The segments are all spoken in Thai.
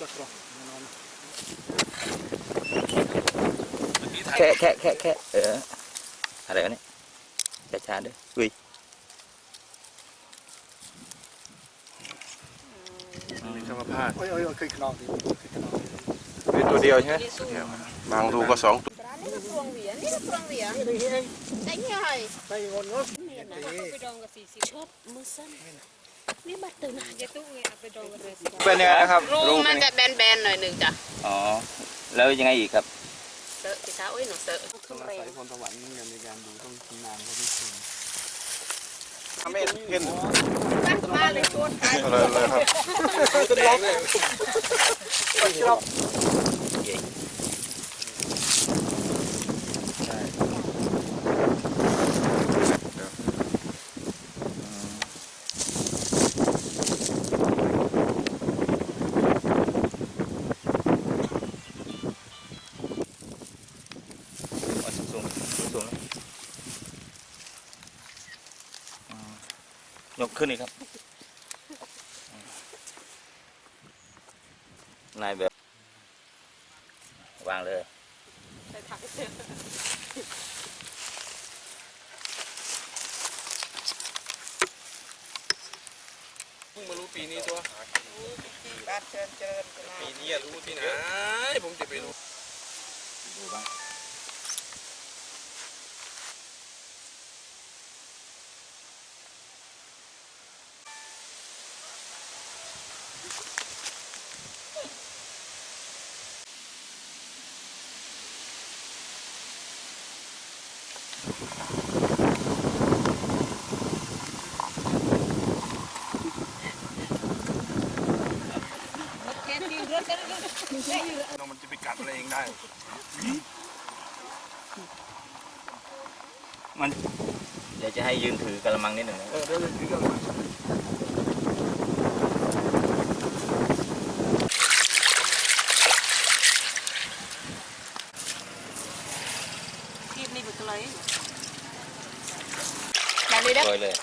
Chakra. Khẽ khẽ khẽ khẽ. Ờ. À đấy này. Chà chà đấy. Ui. Mình cho mà pha. Ôi ôi ôi cây cỏ thì. Đi tôi điều nhé. Mang ru có sóng. នេះព្រងវានេះព្រងវាដេញហើយតែងន់នោះមានណាទៅដងក៏ស៊ីស៊ីឈប់មើលសិន ke tuang dia, ini ke tuang dia. Đánh rồi. Đây, ngon ngốc. ชอบมือสั้นนี่บัตรตื่นหาจะตู้ไงเอาไปดองกันเลยเป็นยังไงนะครับรูรูมันเป็จะนแบนๆหน่อยหนึ่งจ้ะอ๋อแล้วยังไงอีกครับเซอะพี่สาวเอ้ยหนูเซอะต้องอาศัยพรสวรรค์เหมือนกันในการดูต้องชำนาญเขาที่สุดไม่เห็นตั้งมาเลยโคตรไกลเลยเลยครับเป็นล็อกเลยชอบ อ๋อสูงสูงสูงอ๋อ ยกขึ้นอีกครับ นายแบบ วางเลยเพิ่งมารู้ปีนี้ตัวบ้านเชิญเจริญปีนี้รู้ที่ไหน ผมจะไปรู้ดูบ้าง เรามันจะไปกัดอะไรเองได้ มันเดี๋ยวจะให้ยืนถือกระมังนิดหนึ่งนะ เออเดี๋ยวเลยถือกันมา เป็นอะไรแบบนี้ได้โรยเลย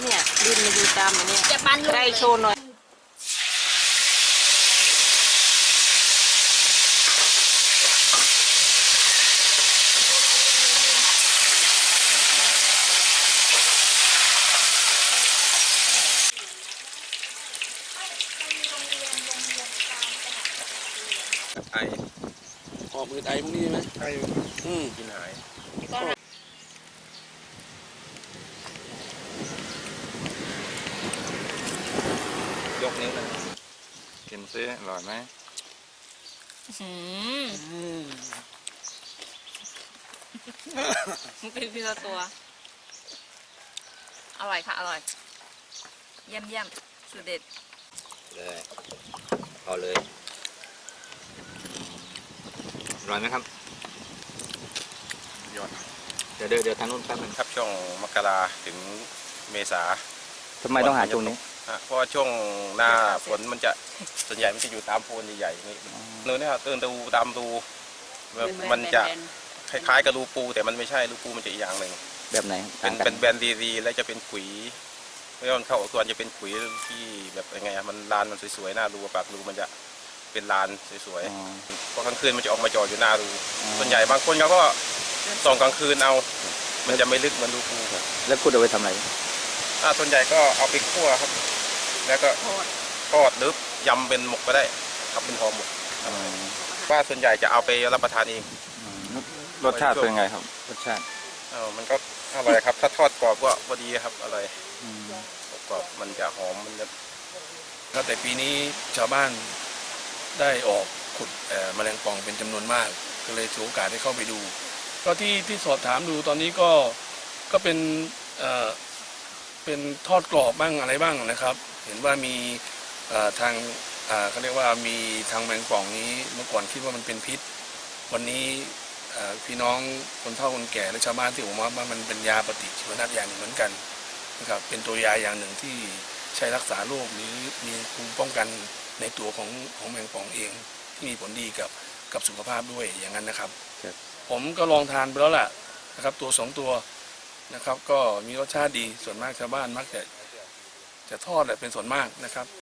เนี่ยดินมันอยู่ตามอย่างเนี้ยจะปั้นลูกได้โชว์หน่อย ไอออกมือไอพวกนี้ใช่ไหมไอ้อืมกินหายยกนิ้วเลยกินซิอร่อยไหมมันเป็นทีละตัว อร่อยค่ะ อร่อย เยี่ยมเยี่ยมสุดเด็ด เลย เอาเลย อร่อยไหมครับยอดเดี๋ยวเดี๋ยวเดี๋ยวทางนู้นแป๊บนึงครับช่วงมกราถึงเมษาทำไมต้องหาช่วงนี้ฮะเพราะว่าช่วงหน้าฝนมันจะส่วนใหญ่มันจะอยู่ตามโพนใหญ่ๆนี่เนื้อเนี่ยเตือนดูตามดูแบบมันจะคล้ายๆกับรูปู แต่มันไม่ใช่รูปูมันจะอีกอย่างหนึ่งแบบไหนเป็ต่านงกัเป็นนแบนดีๆแล้วจะเป็นขุยไม่ว่ามันเข้าส่วนจะเป็นขุยที่แบบยังไงอะมันลานมันสวยๆหน้ารูปากรูมันจะ เป็นลานสวยอ๋อๆพอกลางคืนมันจะออกมาจอดอยู่หน้ารูอ๋อ ส่วนใหญ่บางคนเขาก็ส่องกลางคืนเอา มันจะไม่ลึกเหมือนรูปูครับแล้วคุณเอาไปทำอะไรอ่าส่วนใหญ่ก็เอาไปคั่วครับ แล้วก็ทอดหรือยำเป็นหมกก็ได้ทำเป็นห่อหมกอ๋อว่าส่วนใหญ่จะเอาไปรับประทานเองรสชาติเป็นไงครับ รสชาติเออมันก็อร่อยครับ ถ้าทอดกรอบก็พอดีครับอร่อย อืม กรอบมันจะหอมมันจะครับแต่ปีนี้ชาวบ้าน ได้ออกขุดแมลงป่องเป็นจำนวนมาก ก็เลยถือโอกาสได้เข้าไปดู ก็ที่ที่สอบถามดูตอนนี้ก็ก็เป็นเป็นทอดกรอบบ้างอะไรบ้างนะครับ เห็นว่ามีทางเขาเรียกว่ามีทางแมลงป่องนี้เมื่อก่อนคิดว่ามันเป็นพิษ วันนี้พี่น้องคนเฒ่าคนแก่และชาวบ้านที่ผมว่ามันเป็นยาปฏิชีวนะอย่างหนึ่งเหมือนกันนะครับเป็นตัวยาอย่างหนึ่งที่ใช้รักษาโรคหรือมีภูมิป้องกัน ในตัวของของแมงป่องเองที่มีผลดีกับกับสุขภาพด้วยอย่างนั้นนะครับ ผมก็ลองทานไปแล้วล่ะนะครับตัวสองตัวนะครับ ก็มีรสชาติดีส่วนมากชาวบ้านมักจะจะทอดแหละเป็นส่วนมากนะครับ